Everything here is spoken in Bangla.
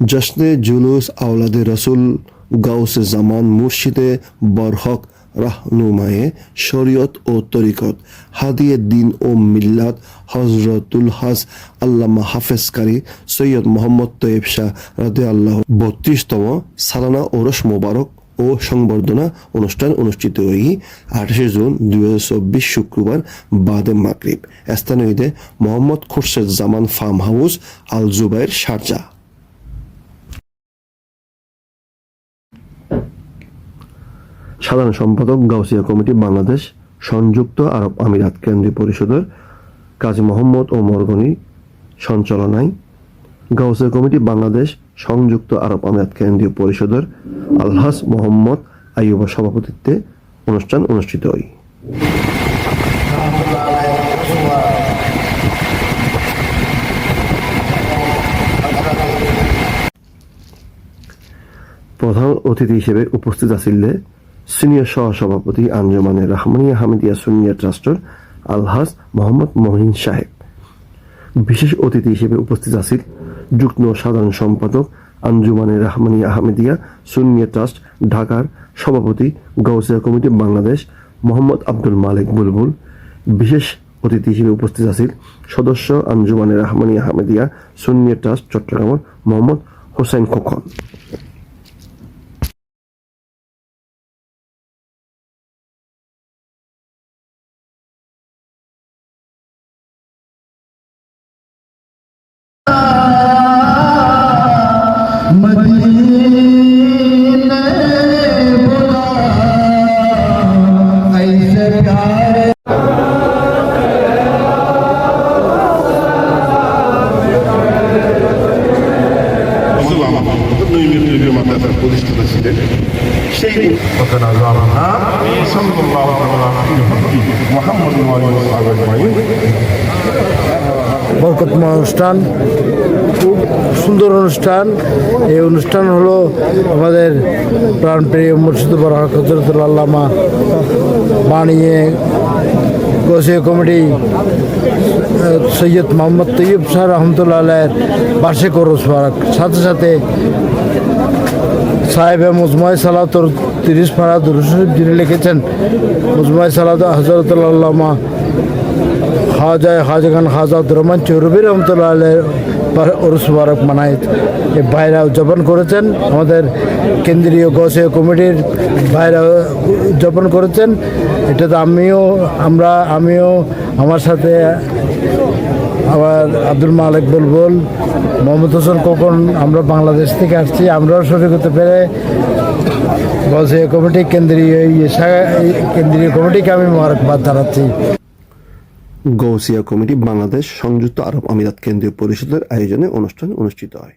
জশ্নে জুলুস আওলাদে রসুল গাউসে জামান মুর্শিদে বরহক রাহনুমায়ে শরীয়ত ও তরিকত, হাদিয়ে দিন ও মিল্লাত হজরতুল হাজ আল্লামা হাফেজকারী সৈয়দ মোহাম্মদ তৈব শাহ রাদে আল্লাহ বত্রিশতম সালানা ওরস মোবারক ও সংবর্ধনা অনুষ্ঠান অনুষ্ঠিত হই আঠাশে জুন দুই চব্বিশ শুক্রবার বাদে মাকরিব স্থানীয় Mohammad Khurshed Zaman farm house Al Jubair Sharjah সাধারণ সম্পাদক গাউসিয়া কমিটি বাংলাদেশ, সংযুক্ত আরব আমিরাত কেন্দ্রীয় পরিষদের কাজী মোহাম্মদ ও মরগনি সঞ্চালনায়। গাউসিয়া কমিটি বাংলাদেশ, সংযুক্ত আরব আমিরাত কেন্দ্রীয় পরিষদের আলহাস মোহাম্মদ আইয়ুবা সভাপতিত্বে অনুষ্ঠান অনুষ্ঠিত হয়। প্রধান অতিথি হিসেবে উপস্থিত আছিলেন সিনিয়র সহসভাপতি আঞ্জুমানে রহমানিয়া হামিদিয়া সুনিয়া ট্রাস্টের আলহাজ মোহাম্মদ মহিন সাহেব। বিশেষ অতিথি হিসেবে উপস্থিত আছেন যুগ্ম সাধারণ সম্পাদক আঞ্জুমানে রহমানিয়া আহমেদিয়া সুন্নিয়া ট্রাস্ট ঢাকার সভাপতি গৌসিয়া কমিটি বাংলাদেশ মোহাম্মদ আব্দুল মালিক বুলবুল। বিশেষ অতিথি হিসেবে উপস্থিত আছেন সদস্য আঞ্জুমানে রহমানিয়া আহমেদিয়া সুন্নিয়া ট্রাস্ট চট্টগ্রামের মোহাম্মদ হোসেন খোকন। নৈমিত্তিক মাদ্রাসার প্রতিষ্ঠাতা ছিলেন সেই মোহাম্মদ বরকতময় অনুষ্ঠান খুব সুন্দর অনুষ্ঠান এই অনুষ্ঠান হলো আমাদের প্রাণপ্রিয় মুর্শিদ হজরতুল আল্লামা বানিয়ে গোসিয়া কমিটি সৈয়দ মোহাম্মদ তৈয়ব শাহ রহমতুল্লাহ আলের বার্ষিক ওরস সাথে সাথে সাহেব মুজমাই সালাতর তিরিশ ফারা দুরুশরীফ যিনি লিখেছেন, মুজমাই সালাত হজরতুল্লামা খাজা খাজা খান খাজা রহমান চৌরবী রহমতুল্লাহ ওরস মুবারক মানায় এই ভাইরা উদযাপন করেছেন। আমাদের কেন্দ্রীয় গসে কমিটির ভাইরা উদযাপন করেছেন। এটাতে আমিও, আমরা, আমিও, আমার সাথে আবার আব্দুল মালিক বুলবুল, মোহাম্মদ হোসেন কখন আমরা বাংলাদেশ থেকে আসছি। আমরাও সঠিক করতে পেরে গসে কমিটি কেন্দ্রীয় কেন্দ্রীয় কমিটিকে আমি মোবারকবাদ জানাচ্ছি। গৌসিয়া কমিটি বাংলাদেশ সংযুক্ত আরব আমিরাত কেন্দ্রীয় পরিষদের আয়োজনে অনুষ্ঠান অনুষ্ঠিত হয়।